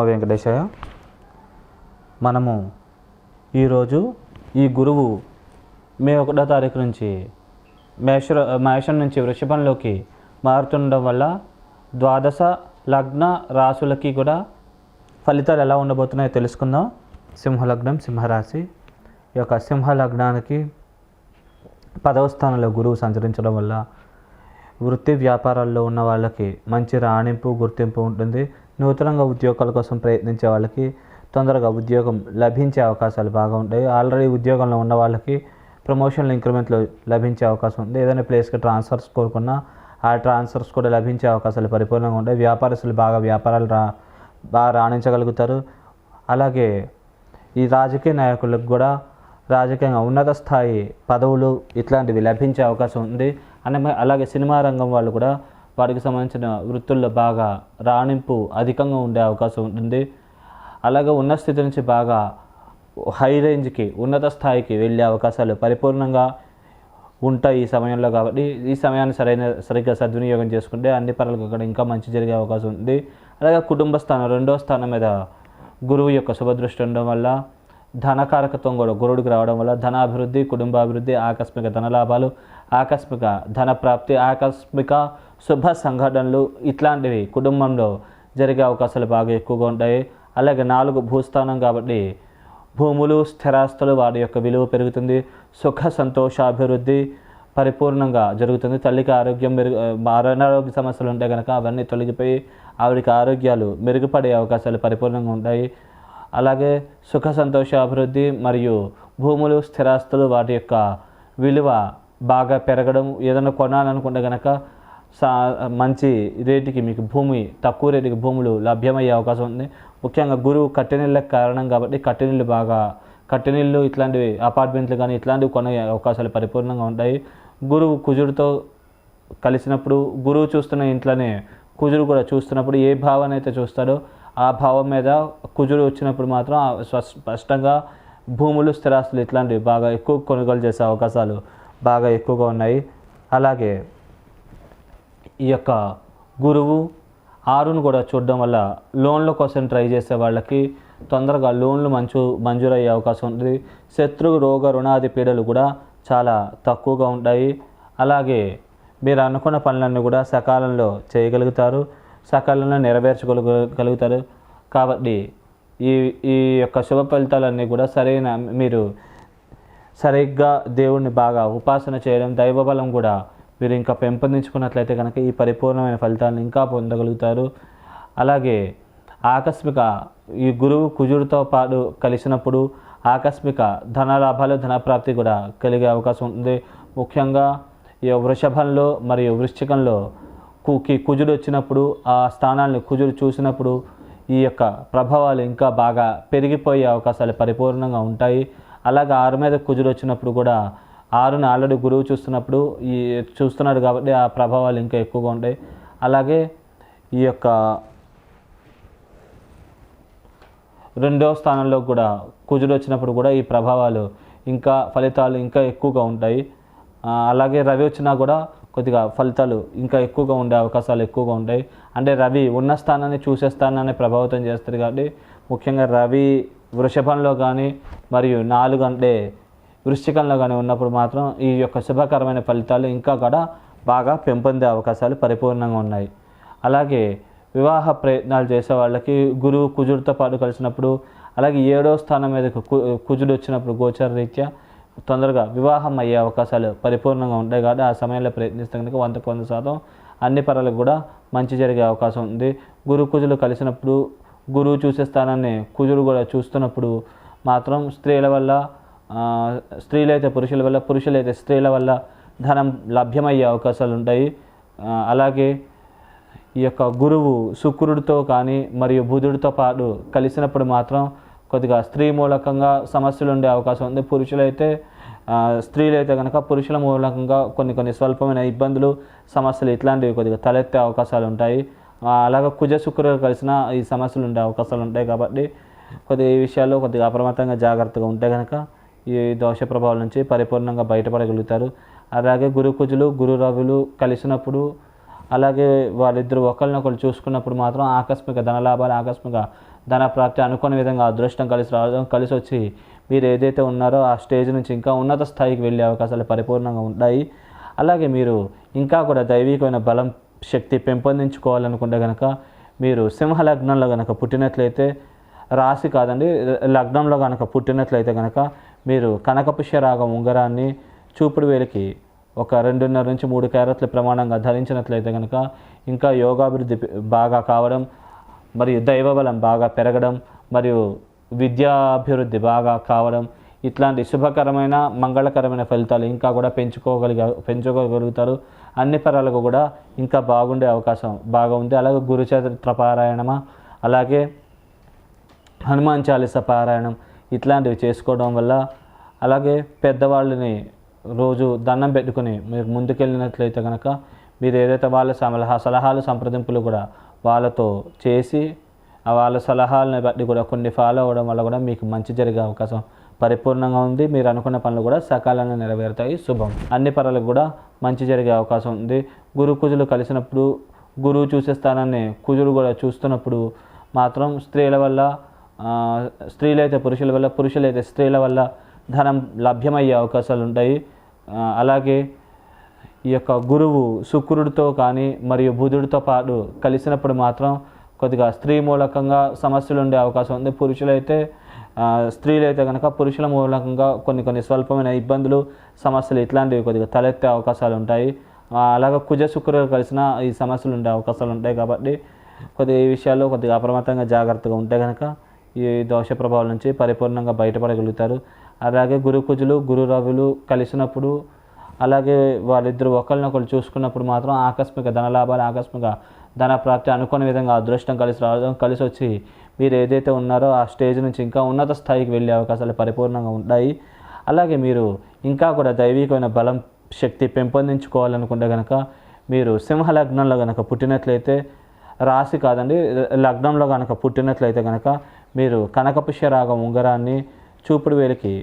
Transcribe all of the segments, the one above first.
నమో వెంకటేశాయ మనము ఈరోజు ఈ గురువు మే ఒకటో తారీఖు నుంచి మేష మేషం నుంచి వృషభంలోకి మారుతుండడం వల్ల ద్వాదశ లగ్న రాసులకి కూడా ఫలితాలు ఎలా ఉండబోతున్నాయో తెలుసుకుందాం. సింహలగ్నం సింహరాశి. ఈ యొక్క సింహ లగ్నానికి పదవ స్థానంలో గురువు సంచరించడం వల్ల వృత్తి వ్యాపారాల్లో ఉన్న వాళ్ళకి మంచి రాణింపు గుర్తింపు ఉంటుంది. నూతనంగా ఉద్యోగాల కోసం ప్రయత్నించే వాళ్ళకి తొందరగా ఉద్యోగం లభించే అవకాశాలు బాగా ఉంటాయి. ఆల్రెడీ ఉద్యోగంలో ఉన్న వాళ్ళకి ప్రమోషన్లు ఇంక్రిమెంట్లు లభించే అవకాశం ఉంది. ఏదైనా ప్లేస్కి ట్రాన్స్ఫర్స్ కోరుకున్నా ఆ ట్రాన్స్ఫర్స్ కూడా లభించే అవకాశాలు పరిపూర్ణంగా ఉంటాయి. వ్యాపారస్తులు బాగా వ్యాపారాలు రా బాగా రాణించగలుగుతారు. అలాగే ఈ రాజకీయ నాయకులకు కూడా రాజకీయంగా ఉన్నత స్థాయి పదవులు ఇట్లాంటివి లభించే అవకాశం ఉంది. అనే అలాగే సినిమా రంగం వాళ్ళు కూడా వాటికి సంబంధించిన వృత్తుల్లో బాగా రాణింపు అధికంగా ఉండే అవకాశం ఉంటుంది. అలాగే ఉన్న స్థితి నుంచి బాగా హై రేంజ్కి ఉన్నత స్థాయికి వెళ్ళే అవకాశాలు పరిపూర్ణంగా ఉంటాయి ఈ సమయంలో కాబట్టి ఈ సమయాన్ని సరైన సరిగ్గా సద్వినియోగం చేసుకుంటే అన్ని పనులకు అక్కడ ఇంకా మంచి జరిగే అవకాశం ఉంది. అలాగే కుటుంబ స్థానం రెండో స్థానం మీద గురువు యొక్క శుభదృష్టి ఉండడం వల్ల ధనకారకత్వం కూడా గురుడికి రావడం వల్ల ధనాభివృద్ధి కుటుంబాభివృద్ధి ఆకస్మిక ధనలాభాలు ఆకస్మిక ధన ప్రాప్తి ఆకస్మిక శుభ సంఘటనలు ఇట్లాంటివి కుటుంబంలో జరిగే అవకాశాలు బాగా ఎక్కువగా ఉంటాయి. అలాగే నాలుగు భూస్థానం కాబట్టి భూములు స్థిరాస్తులు వాటి యొక్క విలువ పెరుగుతుంది. సుఖ సంతోషాభివృద్ధి పరిపూర్ణంగా జరుగుతుంది. తల్లికి ఆరోగ్యం మెరుగు అనారోగ్య సమస్యలు ఉంటే కనుక అవన్నీ తొలగిపోయి ఆవిడకి ఆరోగ్యాలు మెరుగుపడే అవకాశాలు పరిపూర్ణంగా ఉంటాయి. అలాగే సుఖ సంతోష అభివృద్ధి మరియు భూములు స్థిరాస్తులు వాటి యొక్క విలువ బాగా పెరగడం ఏదైనా కొనాలనుకుంటే కనుక సా మంచి రేటుకి మీకు భూమి తక్కువ రేటుకి భూములు లభ్యమయ్యే అవకాశం ఉంది. ముఖ్యంగా గురువు కట్టెనీళ్ళకి కారణం కాబట్టి కట్టెనీళ్ళు బాగా కట్టెనీళ్ళు ఇట్లాంటివి అపార్ట్మెంట్లు కానీ ఇట్లాంటివి కొనే అవకాశాలు పరిపూర్ణంగా ఉంటాయి. గురువు కుజుడితో కలిసినప్పుడు గురువు చూస్తున్న ఇంట్లోనే కుజుడు కూడా చూస్తున్నప్పుడు ఏ భావాన్ని అయితే చూస్తాడో ఆ భావం మీద కుజుడు వచ్చినప్పుడు మాత్రం స్పష్టంగా భూములు స్థిరాస్తులు ఇట్లాంటివి బాగా ఎక్కువ కొనుగోలు చేసే అవకాశాలు బాగా ఎక్కువగా ఉన్నాయి. అలాగే ఈ యొక్క గురువు ఆరును కూడా చూడడం వల్ల లోన్ల కోసం ట్రై చేసే వాళ్ళకి తొందరగా లోన్లు మంచు మంజూరయ్యే అవకాశం ఉంటుంది శత్రు రోగ రుణాది పీడలు కూడా చాలా తక్కువగా ఉంటాయి. అలాగే మీరు అనుకున్న పనులన్నీ కూడా సకాలంలో చేయగలుగుతారు. సకాలంలో నెరవేర్చగలుగుతారు కాబట్టి ఈ ఈ యొక్క శుభ ఫలితాలన్నీ కూడా సరైన మీరు సరిగ్గా దేవుణ్ణి బాగా ఉపాసన చేయడం దైవబలం కూడా మీరు ఇంకా పెంపొందించుకున్నట్లయితే కనుక ఈ పరిపూర్ణమైన ఫలితాలను ఇంకా పొందగలుగుతారు. అలాగే ఆకస్మిక ఈ గురువు కుజుడితో పాటు కలిసినప్పుడు ఆకస్మిక ధనలాభాలు ధనప్రాప్తి కూడా కలిగే అవకాశం ఉంటుంది. ముఖ్యంగా ఈ వృషభంలో మరియు వృశ్చికంలో కుకి కుజుడు వచ్చినప్పుడు ఆ స్థానాన్ని కుజుడు చూసినప్పుడు ఈ యొక్క ప్రభావాలు ఇంకా బాగా పెరిగిపోయే అవకాశాలు పరిపూర్ణంగా ఉంటాయి. అలాగే ఆరు మీద కుజుడు వచ్చినప్పుడు కూడా ఆరుని ఆల్రెడీ గురువు చూస్తున్నప్పుడు ఈ చూస్తున్నాడు కాబట్టి ఆ ప్రభావాలు ఇంకా ఎక్కువగా ఉంటాయి. అలాగే ఈ యొక్క రెండవ స్థానంలో కూడా కుజుడు వచ్చినప్పుడు కూడా ఈ ప్రభావాలు ఇంకా ఫలితాలు ఇంకా ఎక్కువగా ఉంటాయి. అలాగే రవి వచ్చినా కూడా కొద్దిగా ఫలితాలు ఇంకా ఎక్కువగా ఉండే అవకాశాలు ఎక్కువగా ఉంటాయి. అంటే రవి ఉన్న స్థానాన్ని చూసే స్థానాన్ని ప్రభావితం చేస్తారు కాబట్టి ముఖ్యంగా రవి వృషభంలో కానీ మరియు నాలుగు అంటే వృశ్చికంలో కానీ ఉన్నప్పుడు మాత్రం ఈ యొక్క శుభకరమైన ఫలితాలు ఇంకా కూడా బాగా పెంపొందే అవకాశాలు పరిపూర్ణంగా ఉన్నాయి. అలాగే వివాహ ప్రయత్నాలు చేసే వాళ్ళకి గురువు కుజుడితో పాటు కలిసినప్పుడు అలాగే ఏడో స్థానం మీద కు- కుజుడు వచ్చినప్పుడు గోచర రీత్యా తొందరగా వివాహం అయ్యే అవకాశాలు పరిపూర్ణంగా ఉంటాయి కాబట్టి ఆ సమయంలో ప్రయత్నిస్తే కనుక వందకు వంద శాతం అన్ని పరాలకు కూడా మంచి జరిగే అవకాశం ఉంది. గురు కుజులు కలిసినప్పుడు గురువు చూసే స్థానాన్ని కుజుడు కూడా చూస్తున్నప్పుడు మాత్రం స్త్రీల వల్ల స్త్రీలైతే పురుషుల వల్ల పురుషులైతే స్త్రీల వల్ల ధనం లభ్యమయ్యే అవకాశాలు ఉంటాయి. అలాగే ఈ యొక్క గురువు శుక్రుడితో కానీ మరియు బుధుడితో పాటు కలిసినప్పుడు మాత్రం కొద్దిగా స్త్రీ మూలకంగా సమస్యలు ఉండే అవకాశం ఉంది. పురుషులైతే స్త్రీలైతే కనుక పురుషుల మూలకంగా కొన్ని కొన్ని స్వల్పమైన ఇబ్బందులు సమస్యలు ఇట్లాంటివి కొద్దిగా తలెత్తే అవకాశాలు ఉంటాయి. అలాగే కుజ శుక్రుడు కలిసిన ఈ సమస్యలు ఉండే అవకాశాలు ఉంటాయి కాబట్టి కొద్దిగా ఈ విషయాల్లో కొద్దిగా అప్రమత్తంగా జాగ్రత్తగా ఉంటే కనుక ఈ దోష ప్రభావం నుంచి పరిపూర్ణంగా బయటపడగలుగుతారు. అలాగే గురు కుజులు గురు రవులు కలిసినప్పుడు అలాగే వాళ్ళిద్దరు ఒకరినొకరు చూసుకున్నప్పుడు మాత్రం ఆకస్మిక ధనలాభాలు ఆకస్మిక ధన ప్రాప్తి అనుకునే విధంగా అదృష్టం కలిసి రావడం కలిసి వచ్చి మీరు ఏదైతే ఉన్నారో ఆ స్టేజ్ నుంచి ఇంకా ఉన్నత స్థాయికి వెళ్ళే అవకాశాలు పరిపూర్ణంగా ఉంటాయి. అలాగే మీరు ఇంకా కూడా దైవికమైన బలం శక్తి పెంపొందించుకోవాలనుకుంటే కనుక మీరు సింహ లగ్నంలో కనుక పుట్టినట్లయితే రాశి కాదండి లగ్నంలో కనుక పుట్టినట్లయితే కనుక మీరు కనకపుష్య రాగం ఉంగరాన్ని చూపుడు వేలికి ఒక రెండున్నర నుంచి మూడు క్యారెట్ల ప్రమాణంగా ధరించినట్లయితే కనుక ఇంకా యోగాభివృద్ధి బాగా కావడం మరియు దైవబలం బాగా పెరగడం మరియు విద్యాభివృద్ధి బాగా కావడం ఇట్లాంటి శుభకరమైన మంగళకరమైన ఫలితాలు ఇంకా కూడా పెంచుకోగలిగా పెంచుకోగలుగుతారు. అన్ని పరాలకు కూడా ఇంకా బాగుండే అవకాశం బాగా ఉంది. అలాగే గురుచరిత్ర పారాయణమా అలాగే హనుమాన్ చాలీస పారాయణం ఇట్లాంటివి చేసుకోవడం వల్ల అలాగే పెద్దవాళ్ళని రోజు దండం పెట్టుకుని మీరు ముందుకెళ్ళినట్లయితే కనుక మీరు ఏదైతే వాళ్ళ సలహా సలహాలు సంప్రదింపులు కూడా వాళ్ళతో చేసి ఆ వాళ్ళ సలహాలను బట్టి కూడా కొన్ని ఫాలో అవ్వడం వల్ల కూడా మీకు మంచి జరిగే అవకాశం పరిపూర్ణంగా ఉంది. మీరు అనుకున్న పనులు కూడా సకాలంలో నెరవేరుతాయి. శుభం. అన్ని పనులకు కూడా మంచి జరిగే అవకాశం ఉంది. గురు కుజులు కలిసినప్పుడు గురువు చూసే స్థానాన్ని కుజుడు కూడా చూస్తున్నప్పుడు మాత్రం స్త్రీల వల్ల స్త్రీలైతే పురుషుల వల్ల పురుషులైతే స్త్రీల వల్ల ధనం లభ్యమయ్యే అవకాశాలు ఉంటాయి. అలాగే ఈ యొక్క గురువు శుక్రుడితో కానీ మరియు బుధుడితో పాటు కలిసినప్పుడు మాత్రం కొద్దిగా స్త్రీ మూలకంగా సమస్యలు ఉండే అవకాశం ఉంది. పురుషులైతే స్త్రీలైతే కనుక పురుషుల మూలకంగా కొన్ని కొన్ని స్వల్పమైన ఇబ్బందులు సమస్యలు ఇట్లాంటివి కొద్దిగా తలెత్తే అవకాశాలు ఉంటాయి. అలాగే కుజ శుక్రుడు కలిసిన ఈ సమస్యలు ఉండే అవకాశాలు ఉంటాయి కాబట్టి కొద్దిగా ఈ విషయాల్లో కొద్దిగా అప్రమత్తంగా జాగ్రత్తగా ఉంటే కనుక ఈ దోష ప్రభావం నుంచి పరిపూర్ణంగా బయటపడగలుగుతారు. అలాగే గురు కుజులు గురు రవులు కలిసినప్పుడు అలాగే వాళ్ళిద్దరు ఒకరినొకరు చూసుకున్నప్పుడు మాత్రం ఆకస్మిక ధనలాభాలు ఆకస్మిక ధన ప్రాప్తి అనుకునే విధంగా అదృష్టం కలిసి రావడం కలిసి వచ్చి మీరు ఏదైతే ఉన్నారో ఆ స్టేజ్ నుంచి ఇంకా ఉన్నత స్థాయికి వెళ్ళే అవకాశాలు పరిపూర్ణంగా ఉంటాయి. అలాగే మీరు ఇంకా కూడా దైవికమైన బలం శక్తి పెంపొందించుకోవాలనుకుంటే కనుక మీరు సింహ లగ్నంలో కనుక పుట్టినట్లయితే రాశి కాదండి లగ్నంలో కనుక పుట్టినట్లయితే కనుక మీరు కనకపుష్య రాగం ఉంగరాన్ని చూపుడు వేలికి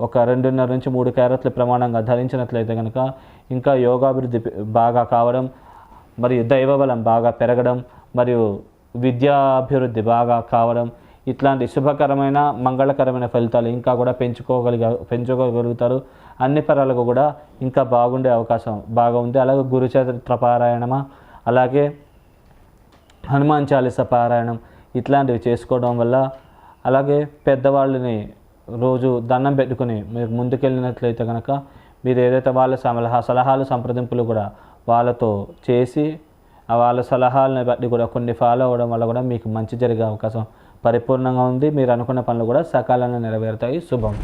ఒక రెండున్నర నుంచి మూడు క్యారెట్ల ప్రమాణంగా ధరించినట్లయితే కనుక ఇంకా యోగాభివృద్ధి బాగా కావడం మరియు దైవబలం బాగా పెరగడం మరియు విద్యాభివృద్ధి బాగా కావడం ఇట్లాంటి శుభకరమైన మంగళకరమైన ఫలితాలు ఇంకా కూడా పెంచుకోగలిగా పెంచుకోగలుగుతారు. అన్ని పరాలకు కూడా ఇంకా బాగుండే అవకాశం బాగా ఉంది. అలాగే గురుచరిత్ర పారాయణమా అలాగే హనుమాన్ చాలీస పారాయణం ఇట్లాంటివి చేసుకోవడం వల్ల అలాగే పెద్దవాళ్ళని రోజు దండం పెట్టుకుని మీరు ముందుకెళ్ళినట్లయితే కనుక మీరు ఏదైతే వాళ్ళ సలహా సలహాలు సంప్రదింపులు కూడా వాళ్ళతో చేసి ఆ వాళ్ళ సలహాలను బట్టి కూడా కొన్ని ఫాలో అవ్వడం వల్ల కూడా మీకు మంచి జరిగే అవకాశం పరిపూర్ణంగా ఉంది. మీరు అనుకున్న పనులు కూడా సకాలంలో నెరవేరుతాయి. శుభం.